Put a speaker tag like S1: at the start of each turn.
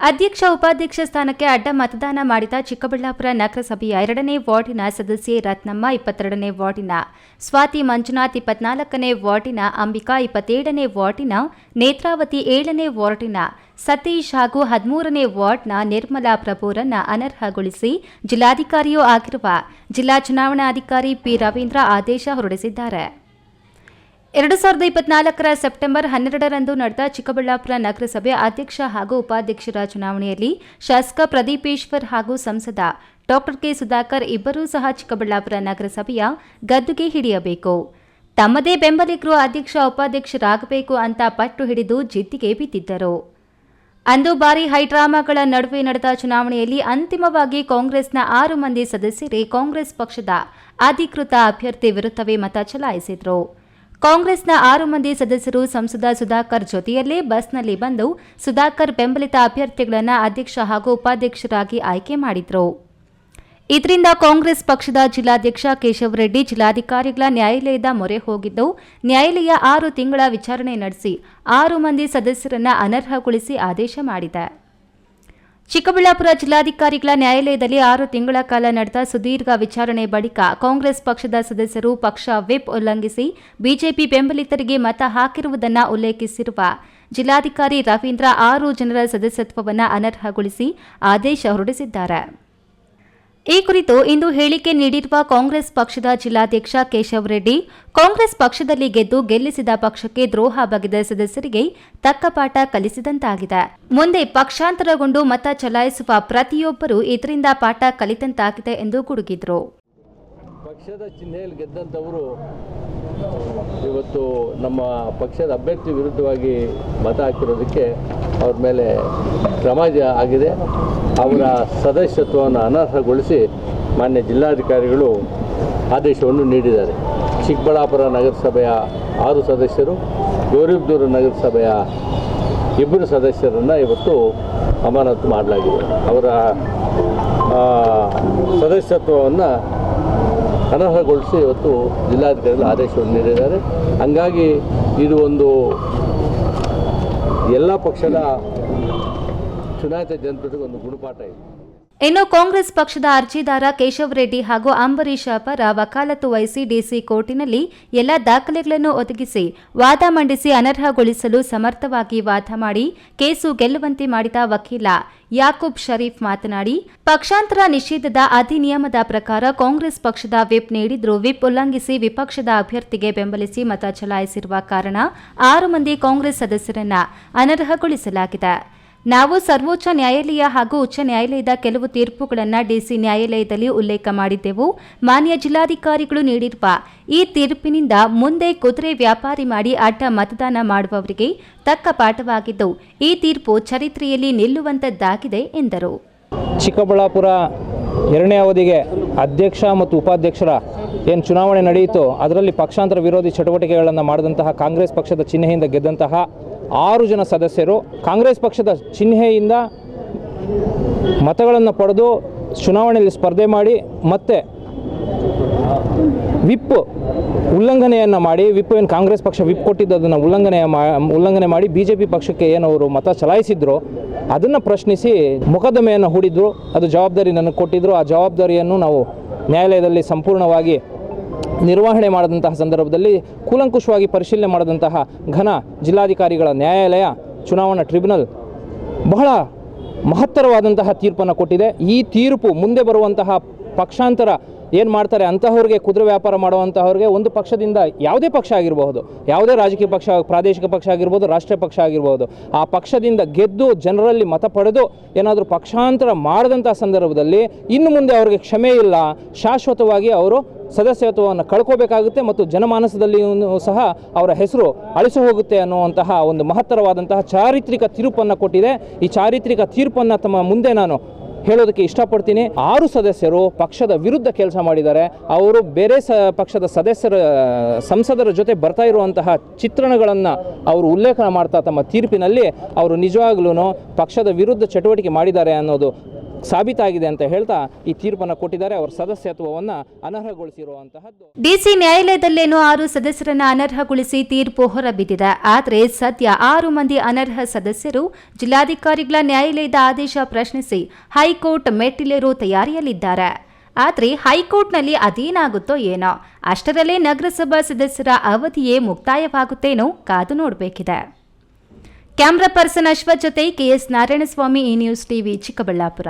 S1: ಅಧ್ಯಕ್ಷ ಉಪಾಧ್ಯಕ್ಷ ಸ್ಥಾನಕ್ಕೆ ಅಡ್ಡ ಮತದಾನ ಮಾಡಿದ ಚಿಕ್ಕಬಳ್ಳಾಪುರ ನಗರಸಭೆಯ ಎರಡನೇ ವಾರ್ಡಿನ ಸದಸ್ಯೆ ರತ್ನಮ್ಮ ಇಪ್ಪತ್ತೆರಡನೇ ವಾರ್ಡಿನ ಸ್ವಾತಿ ಮಂಜುನಾಥ್ ಇಪ್ಪತ್ನಾಲ್ಕನೇ ವಾರ್ಡಿನ ಅಂಬಿಕಾ ಇಪ್ಪತ್ತೇಳನೇ ವಾರ್ಡಿನ ನೇತ್ರಾವತಿ ಏಳನೇ ವಾರ್ಡಿನ ಸತೀಶ್ ಹಾಗೂ ಹದಿಮೂರನೇ ವಾರ್ಡ್ನ ನಿರ್ಮಲಾ ಪ್ರಭುರನ್ನ ಅನರ್ಹಗೊಳಿಸಿ ಜಿಲ್ಲಾಧಿಕಾರಿಯೂ ಆಗಿರುವ ಜಿಲ್ಲಾ ಚುನಾವಣಾಧಿಕಾರಿ ಪಿ ರವೀಂದ್ರ ಆದೇಶ ಹೊರಡಿಸಿದ್ದಾರೆ. ಎರಡು ಸಾವಿರದ ಇಪ್ಪತ್ನಾಲ್ಕರ ಸೆಪ್ಟೆಂಬರ್ ಹನ್ನೆರಡರಂದು ನಡೆದ ಚಿಕ್ಕಬಳ್ಳಾಪುರ ನಗರಸಭೆ ಅಧ್ಯಕ್ಷ ಹಾಗೂ ಉಪಾಧ್ಯಕ್ಷರ ಚುನಾವಣೆಯಲ್ಲಿ ಶಾಸಕ ಪ್ರದೀಪೇಶ್ವರ್ ಹಾಗೂ ಸಂಸದ ಡಾಕ್ಟರ್ ಕೆ ಸುಧಾಕರ್ ಇಬ್ಬರೂ ಸಹ ಚಿಕ್ಕಬಳ್ಳಾಪುರ ನಗರಸಭೆಯ ಗದ್ದುಗೆ ಹಿಡಿಯಬೇಕು. ತಮ್ಮದೇ ಬೆಂಬಲಿಗರು ಅಧ್ಯಕ್ಷ ಉಪಾಧ್ಯಕ್ಷರಾಗಬೇಕು ಅಂತ ಪಟ್ಟು ಹಿಡಿದು ಜಿದ್ದಿಗೆ ಬಿದ್ದಿದ್ದರು. ಅಂದು ಬಾರಿ ಹೈಡ್ರಾಮಾಗಳ ನಡುವೆ ನಡೆದ ಚುನಾವಣೆಯಲ್ಲಿ ಅಂತಿಮವಾಗಿ ಕಾಂಗ್ರೆಸ್ನ ಆರು ಮಂದಿ ಸದಸ್ಯರೇ ಕಾಂಗ್ರೆಸ್ ಪಕ್ಷದ ಅಧಿಕೃತ ಅಭ್ಯರ್ಥಿ ವಿರುದ್ಧವೇ ಮತ ಚಲಾಯಿಸಿದರು. ಕಾಂಗ್ರೆಸ್ನ ಆರು ಮಂದಿ ಸದಸ್ಯರು ಸಂಸದ ಸುಧಾಕರ್ ಜೊತೆಯಲ್ಲೇ ಬಸ್ನಲ್ಲಿ ಬಂದು ಸುಧಾಕರ್ ಬೆಂಬಲಿತ ಅಭ್ಯರ್ಥಿಗಳನ್ನು ಅಧ್ಯಕ್ಷ ಹಾಗೂ ಉಪಾಧ್ಯಕ್ಷರಾಗಿ ಆಯ್ಕೆ ಮಾಡಿದರು. ಇದರಿಂದ ಕಾಂಗ್ರೆಸ್ ಪಕ್ಷದ ಜಿಲ್ಲಾಧ್ಯಕ್ಷ ಕೇಶವ ರೆಡ್ಡಿ ಜಿಲ್ಲಾಧಿಕಾರಿಗಳ ನ್ಯಾಯಾಲಯದ ಮೊರೆ ಹೋಗಿದ್ದು, ನ್ಯಾಯಾಲಯ ಆರು ತಿಂಗಳ ವಿಚಾರಣೆ ನಡೆಸಿ ಆರು ಮಂದಿ ಸದಸ್ಯರನ್ನು ಅನರ್ಹಗೊಳಿಸಿ ಆದೇಶ ಮಾಡಿದೆ. ಚಿಕ್ಕಬಳ್ಳಾಪುರ ಜಿಲ್ಲಾಧಿಕಾರಿಗಳ ನ್ಯಾಯಾಲಯದಲ್ಲಿ ಆರು ತಿಂಗಳ ಕಾಲ ನಡೆದ ಸುದೀರ್ಘ ವಿಚಾರಣೆ ಬಳಿಕ ಕಾಂಗ್ರೆಸ್ ಪಕ್ಷದ ಸದಸ್ಯರು ಪಕ್ಷ ವಿಪ್ ಉಲ್ಲಂಘಿಸಿ ಬಿಜೆಪಿ ಬೆಂಬಲಿತರಿಗೆ ಮತ ಹಾಕಿರುವುದನ್ನು ಉಲ್ಲೇಖಿಸಿರುವ ಜಿಲ್ಲಾಧಿಕಾರಿ ರವೀಂದ್ರ ಆರು ಜನರ ಸದಸ್ಯತ್ವವನ್ನು ಅನರ್ಹಗೊಳಿಸಿ ಆದೇಶ ಹೊರಡಿಸಿದ್ದಾರೆ. ಈ ಕುರಿತು ಇಂದು ಹೇಳಿಕೆ ನೀಡಿರುವ ಕಾಂಗ್ರೆಸ್ ಪಕ್ಷದ ಜಿಲ್ಲಾಧ್ಯಕ್ಷ ಕೇಶವ ರೆಡ್ಡಿ, ಕಾಂಗ್ರೆಸ್ ಪಕ್ಷದಲ್ಲಿ ಗೆದ್ದು ಗೆಲ್ಲಿಸಿದ ಪಕ್ಷಕ್ಕೆ ದ್ರೋಹ ಬಗೆದ ಸದಸ್ಯರಿಗೆ ತಕ್ಕ ಪಾಠ ಕಲಿಸಿದಂತಾಗಿದೆ. ಮುಂದೆ ಪಕ್ಷಾಂತರಗೊಂಡು ಮತ ಚಲಾಯಿಸುವ ಪ್ರತಿಯೊಬ್ಬರೂ ಇದರಿಂದ ಪಾಠ ಕಲಿತಂತಾಗಿದೆ ಎಂದು ಗುಡುಗಿದ್ರು.
S2: ಪಕ್ಷದ ಚಿಹ್ನೆಯಲ್ಲಿ ಗೆದ್ದಂಥವರು ಇವತ್ತು ನಮ್ಮ ಪಕ್ಷದ ಅಭ್ಯರ್ಥಿ ವಿರುದ್ಧವಾಗಿ ಮತ ಹಾಕಿರೋದಕ್ಕೆ ಅವ್ರ ಮೇಲೆ ಕ್ರಮ ಆಗಿದೆ. ಅವರ ಸದಸ್ಯತ್ವವನ್ನು ಅನರ್ಹಗೊಳಿಸಿ ಮಾನ್ಯ ಜಿಲ್ಲಾಧಿಕಾರಿಗಳು ಆದೇಶವನ್ನು ನೀಡಿದ್ದಾರೆ. ಚಿಕ್ಕಬಳ್ಳಾಪುರ ನಗರಸಭೆಯ ಆರು ಸದಸ್ಯರು ಗೌರಿಬ್ದೂರು ನಗರಸಭೆಯ ಇಬ್ಬರು ಸದಸ್ಯರನ್ನು ಇವತ್ತು ಅಮಾನತು ಮಾಡಲಾಗಿದೆ. ಅವರ ಸದಸ್ಯತ್ವವನ್ನು ಅನರ್ಹಗೊಳಿಸಿ ಇವತ್ತು ಜಿಲ್ಲಾಧಿಕಾರಿಗಳು ಆದೇಶವನ್ನು ನೀಡಿದ್ದಾರೆ. ಹಂಗಾಗಿ ಇದು ಒಂದು ಎಲ್ಲ ಪಕ್ಷದ ಚುನಾಯಿತ ಜನತೆಗೆ ಒಂದು ಗುಣಪಾಠ ಇದೆ.
S1: ಇನ್ನು ಕಾಂಗ್ರೆಸ್ ಪಕ್ಷದ ಅರ್ಜಿದಾರ ಕೇಶವ್ ರೆಡ್ಡಿ ಹಾಗೂ ಅಂಬರೀಷ್ ಪರ ವಕಾಲತ್ತು ವಹಿಸಿ ಡಿಸಿ ಕೋರ್ಟಿನಲ್ಲಿ ಎಲ್ಲ ದಾಖಲೆಗಳನ್ನು ಒದಗಿಸಿ ವಾದ ಮಂಡಿಸಿ ಅನರ್ಹಗೊಳಿಸಲು ಸಮರ್ಥವಾಗಿ ವಾದ ಮಾಡಿ ಕೇಸು ಗೆಲ್ಲುವಂತೆ ಮಾಡಿದ ವಕೀಲ ಯಾಕೂಬ್ ಷರೀಫ್ ಮಾತನಾಡಿ, ಪಕ್ಷಾಂತರ ನಿಷೇಧದ ಅಧಿನಿಯಮದ ಪ್ರಕಾರ ಕಾಂಗ್ರೆಸ್ ಪಕ್ಷದ ವಿಪ್ ನೀಡಿದ್ರೂ ವಿಪ್ ಉಲ್ಲಂಘಿಸಿ ವಿಪಕ್ಷದ ಅಭ್ಯರ್ಥಿಗೆ ಬೆಂಬಲಿಸಿ ಮತ ಚಲಾಯಿಸಿರುವ ಕಾರಣ ಆರು ಮಂದಿ ಕಾಂಗ್ರೆಸ್ ಸದಸ್ಯರನ್ನ ಅನರ್ಹಗೊಳಿಸಲಾಗಿದೆ. ನಾವು ಸರ್ವೋಚ್ಚ ನ್ಯಾಯಾಲಯ ಹಾಗೂ ಉಚ್ಚ ನ್ಯಾಯಾಲಯದ ಕೆಲವು ತೀರ್ಪುಗಳನ್ನು ಡಿಸಿ ನ್ಯಾಯಾಲಯದಲ್ಲಿ ಉಲ್ಲೇಖ ಮಾಡಿದ್ದೆವು ಮಾನ್ಯ ಜಿಲ್ಲಾಧಿಕಾರಿಗಳು ನೀಡಿರುವ ಈ ತೀರ್ಪಿನಿಂದ ಮುಂದೆ ಕುದುರೆ ವ್ಯಾಪಾರಿ ಮಾಡಿ ಅಡ್ಡ ಮತದಾನ ಮಾಡುವವರಿಗೆ ತಕ್ಕ ಪಾಠವಾಗಿದ್ದು, ಈ ತೀರ್ಪು ಚರಿತ್ರೆಯಲ್ಲಿ ನಿಲ್ಲುವಂತದ್ದಾಗಿದೆ ಎಂದರು.
S3: ಚಿಕ್ಕಬಳ್ಳಾಪುರ ಎರಡನೇ ಅವಧಿಗೆ ಅಧ್ಯಕ್ಷ ಮತ್ತು ಉಪಾಧ್ಯಕ್ಷರ ಏನು ಚುನಾವಣೆ ನಡೆಯಿತು, ಅದರಲ್ಲಿ ಪಕ್ಷಾಂತರ ವಿರೋಧಿ ಚಟುವಟಿಕೆಗಳನ್ನು ಮಾಡಿದಂತಹ ಕಾಂಗ್ರೆಸ್ ಪಕ್ಷದ ಚಿಹ್ನೆಯಿಂದ ಗೆದ್ದಂತಹ ಆರು ಜನ ಸದಸ್ಯರು ಕಾಂಗ್ರೆಸ್ ಪಕ್ಷದ ಚಿಹ್ನೆಯಿಂದ ಮತಗಳನ್ನು ಪಡೆದು ಚುನಾವಣೆಯಲ್ಲಿ ಸ್ಪರ್ಧೆ ಮಾಡಿ ಮತ್ತೆ ವಿಪ್ ಉಲ್ಲಂಘನೆಯನ್ನು ಮಾಡಿ, ವಿಪ್ ಏನು ಕಾಂಗ್ರೆಸ್ ಪಕ್ಷ ವಿಪ್ ಕೊಟ್ಟಿದ್ದು ಅದನ್ನು ಉಲ್ಲಂಘನೆ ಉಲ್ಲಂಘನೆ ಮಾಡಿ ಬಿ ಜೆ ಪಿ ಪಕ್ಷಕ್ಕೆ ಏನು ಅವರು ಮತ ಚಲಾಯಿಸಿದ್ರು ಅದನ್ನು ಪ್ರಶ್ನಿಸಿ ಮೊಕದ್ದಮೆಯನ್ನು ಹೂಡಿದ್ರು. ಅದು ಜವಾಬ್ದಾರಿ ನನಗೆ ಕೊಟ್ಟಿದ್ದರು ಆ ಜವಾಬ್ದಾರಿಯನ್ನು ನಾವು ನ್ಯಾಯಾಲಯದಲ್ಲಿ ಸಂಪೂರ್ಣವಾಗಿ ನಿರ್ವಹಣೆ ಮಾಡಿದಂತಹ ಸಂದರ್ಭದಲ್ಲಿ ಕೂಲಂಕುಷವಾಗಿ ಪರಿಶೀಲನೆ ಮಾಡಿದಂತಹ ಘನ ಜಿಲ್ಲಾಧಿಕಾರಿಗಳ ನ್ಯಾಯಾಲಯ, ಚುನಾವಣಾ ಟ್ರಿಬ್ಯುನಲ್ ಬಹಳ ಮಹತ್ತರವಾದಂತಹ ತೀರ್ಪನ್ನು ಕೊಟ್ಟಿದೆ. ಈ ತೀರ್ಪು ಮುಂದೆ ಬರುವಂತಹ ಪಕ್ಷಾಂತರ ಏನು ಮಾಡ್ತಾರೆ ಅಂತಹವ್ರಿಗೆ ಕುದುರೆ ವ್ಯಾಪಾರ ಮಾಡುವಂತಹವ್ರಿಗೆ ಒಂದು ಪಕ್ಷದಿಂದ ಯಾವುದೇ ಪಕ್ಷ ಆಗಿರಬಹುದು, ಯಾವುದೇ ರಾಜಕೀಯ ಪಕ್ಷ, ಪ್ರಾದೇಶಿಕ ಪಕ್ಷ ಆಗಿರ್ಬೋದು ರಾಷ್ಟ್ರೀಯ ಪಕ್ಷ ಆಗಿರ್ಬೋದು ಆ ಪಕ್ಷದಿಂದ ಗೆದ್ದು ಜನರಲ್ಲಿ ಮತ ಪಡೆದು ಏನಾದರೂ ಪಕ್ಷಾಂತರ ಮಾಡಿದಂಥ ಸಂದರ್ಭದಲ್ಲಿ ಇನ್ನು ಮುಂದೆ ಅವರಿಗೆ ಕ್ಷಮೆ ಇಲ್ಲ. ಶಾಶ್ವತವಾಗಿ ಅವರು ಸದಸ್ಯತ್ವವನ್ನು ಕಳ್ಕೋಬೇಕಾಗುತ್ತೆ ಮತ್ತು ಜನಮಾನಸದಲ್ಲಿ ಸಹ ಅವರ ಹೆಸರು ಅಳಿಸಿ ಹೋಗುತ್ತೆ ಅನ್ನುವಂತಹ ಒಂದು ಮಹತ್ತರವಾದಂತಹ ಚಾರಿತ್ರಿಕ ತೀರ್ಪನ್ನು ಕೊಟ್ಟಿದೆ. ಈ ಚಾರಿತ್ರಿಕ ತೀರ್ಪನ್ನು ತಮ್ಮ ಮುಂದೆ ನಾನು ಹೇಳೋದಕ್ಕೆ ಇಷ್ಟಪಡ್ತೀನಿ. ಆರು ಸದಸ್ಯರು ಪಕ್ಷದ ವಿರುದ್ಧ ಕೆಲಸ ಮಾಡಿದ್ದಾರೆ. ಅವರು ಬೇರೆ ಸ, ಪಕ್ಷದ ಸದಸ್ಯರ, ಸಂಸದರ ಜೊತೆ ಬರ್ತಾ ಇರುವಂತಹ ಚಿತ್ರಣಗಳನ್ನು ಅವರು ಉಲ್ಲೇಖನ ಮಾಡ್ತಾ ತಮ್ಮ ತೀರ್ಪಿನಲ್ಲಿ ಅವರು ನಿಜವಾಗ್ಲೂ ಪಕ್ಷದ ವಿರುದ್ಧ ಚಟುವಟಿಕೆ ಮಾಡಿದ್ದಾರೆ ಅನ್ನೋದು ಸಾಬೀತಾಗಿದೆ ಅಂತ ಹೇಳ್ತಾ ಈ ತೀರ್ಪನ್ನು ಕೊಟ್ಟಿದ್ದಾರೆ. ಅವರ ಸದಸ್ಯತ್ವವನ್ನು ಅನರ್ಹಗೊಳಿಸಿರುವಂತಹದ್ದು.
S1: ಡಿಸಿ ನ್ಯಾಯಾಲಯದಲ್ಲೇನೋ ಆರು ಸದಸ್ಯರನ್ನ ಅನರ್ಹಗೊಳಿಸಿ ತೀರ್ಪು ಹೊರಬಿದ್ದಿದೆ. ಆದರೆ ಸದ್ಯ ಆರು ಮಂದಿ ಅನರ್ಹ ಸದಸ್ಯರು ಜಿಲ್ಲಾಧಿಕಾರಿಗಳ ನ್ಯಾಯಾಲಯದ ಆದೇಶ ಪ್ರಶ್ನಿಸಿ ಹೈಕೋರ್ಟ್ ಮೆಟ್ಟಿಲೇರು ತಯಾರಿಯಲ್ಲಿದ್ದಾರೆ. ಆದರೆ ಹೈಕೋರ್ಟ್ನಲ್ಲಿ ಅದೇನಾಗುತ್ತೋ ಏನೋ. ಅಷ್ಟರಲ್ಲೇ ನಗರಸಭಾ ಸದಸ್ಯರ ಅವಧಿಯೇ ಮುಕ್ತಾಯವಾಗುತ್ತೇನೋ ಕಾದು ನೋಡಬೇಕಿದೆ. ಕ್ಯಾಮ್ರಾ ಪರ್ಸನ್ ಅಶ್ವಥ್ ಜೊತೆ ಕೆಎಸ್ ನಾರಾಯಣಸ್ವಾಮಿ ಈ ನ್ಯೂಸ್ ಟಿವಿ ಚಿಕ್ಕಬಳ್ಳಾಪುರ.